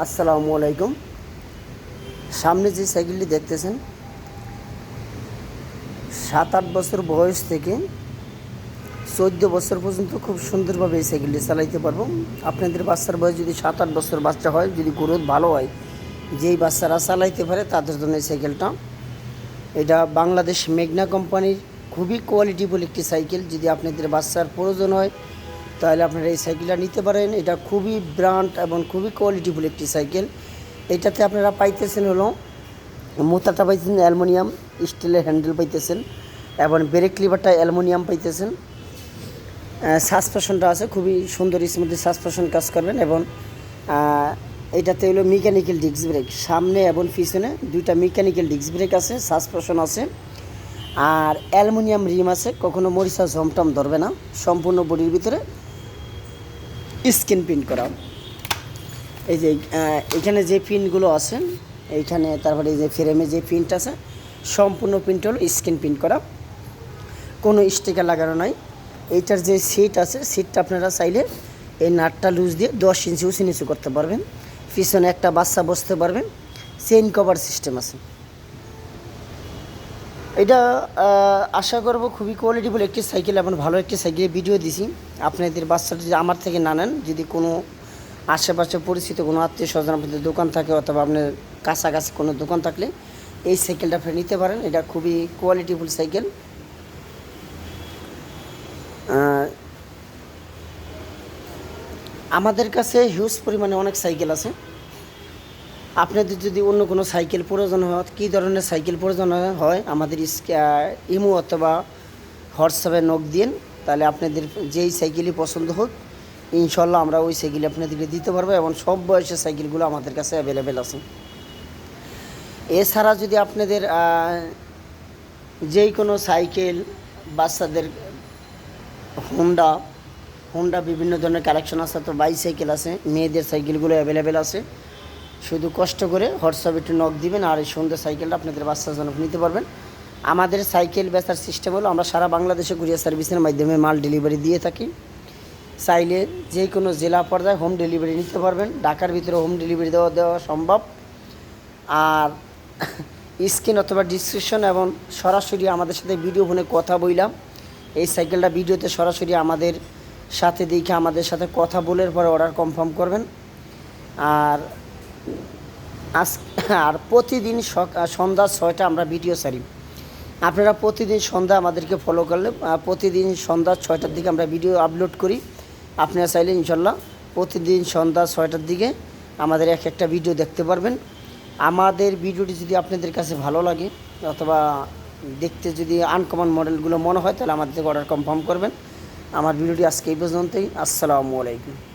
আসসালামু আলাইকুম। সামনে যে সাইকেলটি দেখতেছেন, সাত আট বছর বয়স থেকে চোদ্দ বছর পর্যন্ত খুব সুন্দরভাবে এই সাইকেলটি চালাইতে পারব। আপনাদের বাচ্চার বয়স যদি সাত আট বছর বাচ্চা হয়, যদি গ্রোথ ভালো হয়, যেই বাচ্চারা চালাইতে পারে তাদের জন্য এই সাইকেলটা। এটা বাংলাদেশ মেঘনা কোম্পানির খুবই কোয়ালিটিফুল একটি সাইকেল। যদি আপনাদের বাচ্চার প্রয়োজন হয় তাহলে আপনারা এই সাইকেলটা নিতে পারেন। এটা খুবই ব্র্যান্ড এবং খুবই কোয়ালিটিফুল একটি সাইকেল। এটাতে আপনারা পাইতেছেন হলো মোতাটা পাইতেছেন, অ্যালুমিনিয়াম, স্টিলের হ্যান্ডেল পাইতেছেন এবং ব্রেক লিভারটা অ্যালুমিনিয়াম পাইতেছেন। সাসপেশনটা আছে, খুবই সুন্দর স্মুথলি সাসপেশন কাজ করবেন এবং এটাতে হলো মেকানিক্যাল ডিস্ক ব্রেক সামনে এবং পিছনে দুইটা মেকানিক্যাল ডিস্ক ব্রেক আছে সাসপেশন আছে আর অ্যালুমিনিয়াম রিম আছে। কখনো মরিচা ঝমটম ধরবে না, সম্পূর্ণ বডির ভিতরে। স্কিন প্রিন্ট করা এই যে এখানে যে পিনগুলো আছে, এইখানে তারপরে এই যে ফ্রেমে যে প্রিন্ট আছে, সম্পূর্ণ প্রিন্ট হলো স্কিন প্রিন্ট করা কোনো স্টিকার লাগানো নাই। এইটার যে সিট আছে, সিটটা আপনারা চাইলে এই নাটটা লুজ দিয়ে দশ ইঞ্চি উঁচু নিচু করতে পারবেন। পিছনে একটা বাচ্চা বসতে পারবেন। চেইন কভার সিস্টেম আছে। এটা আশা করব খুবই কোয়ালিটিফুল একটি সাইকেল এবং ভালো একটি সাইকেলের ভিডিও দিছি। আপনাদের বাচ্চাটা যদি আমার থেকে না নেন, যদি কোনো আশেপাশে পরিচিত কোনো আত্মীয় স্বজন আপনাদের দোকান থাকে অথবা আপনার কাছাকাছি কোনো দোকান থাকলে, এই সাইকেলটা আপনি নিতে পারেন। এটা খুবই কোয়ালিটিফুল সাইকেল। আমাদের কাছে হিউজ পরিমাণে অনেক সাইকেল আছে। আপনাদের যদি অন্য কোনো সাইকেল প্রয়োজন হয়, কী ধরনের সাইকেল প্রয়োজন হয়, আমাদের ইমো অথবা হোয়াটসঅ্যাপে নখ দিন, তাহলে আপনাদের যেই সাইকেলই পছন্দ হোক, ইনশাল্লাহ আমরা ওই সাইকেল আপনাদেরকে দিতে পারব এবং সব বয়সের সাইকেলগুলো আমাদের কাছে অ্যাভেলেবেল আছে। এছাড়া যদি আপনাদের যেই কোনো সাইকেল, বাচ্চাদের হোন্ডা হোন্ডা বিভিন্ন ধরনের কালেকশন আছে তো বাইসাইকেল আছে, মেয়েদের সাইকেলগুলো অ্যাভেলেবেল আছে। শুধু কষ্ট করে হোয়াটসঅ্যাপে একটু নক দিবেন আর এই সুন্দর সাইকেলটা আপনাদের বাচ্চার জন্য নিতে পারবেন। আমাদের সাইকেল বেচার সিস্টেম হলো আমরা সারা বাংলাদেশে কুরিয়ার সার্ভিসের মাধ্যমে মাল ডেলিভারি দিয়ে থাকি। চাইলে যে কোনো জেলা পর্যায়ে হোম ডেলিভারি নিতে পারবেন। ঢাকার ভিতরে হোম ডেলিভারি দেওয়া দেওয়া সম্ভব। আর স্ক্রিন অথবা ডিসক্রিপশন এবং সরাসরি আমাদের সাথে ভিডিও ফোনে কথা বইলাম এই সাইকেলটা ভিডিওতে সরাসরি আমাদের সাথে দেখে আমাদের সাথে কথা বলে পরে অর্ডার কনফার্ম করবেন। আর আজ আর প্রতিদিন সন্ধ্যা ছয়টা আমরা ভিডিও ছাড়ি। আপনারা প্রতিদিন সন্ধ্যা আমাদেরকে ফলো করলে প্রতিদিন সন্ধ্যা ছয়টার দিকে আমরা ভিডিও আপলোড করি। আপনারা চাইলে ইনশাল্লাহ প্রতিদিন সন্ধ্যা ছয়টার দিকে আমাদের এক একটা ভিডিও দেখতে পারবেন। আমাদের ভিডিওটি যদি আপনাদের কাছে ভালো লাগে, অথবা দেখতে যদি আনকমন মডেলগুলো মনে হয়, তাহলে আমাদের অর্ডার কনফার্ম করবেন। আমার ভিডিওটি আজকে এই পর্যন্তই। আসসালামু আলাইকুম।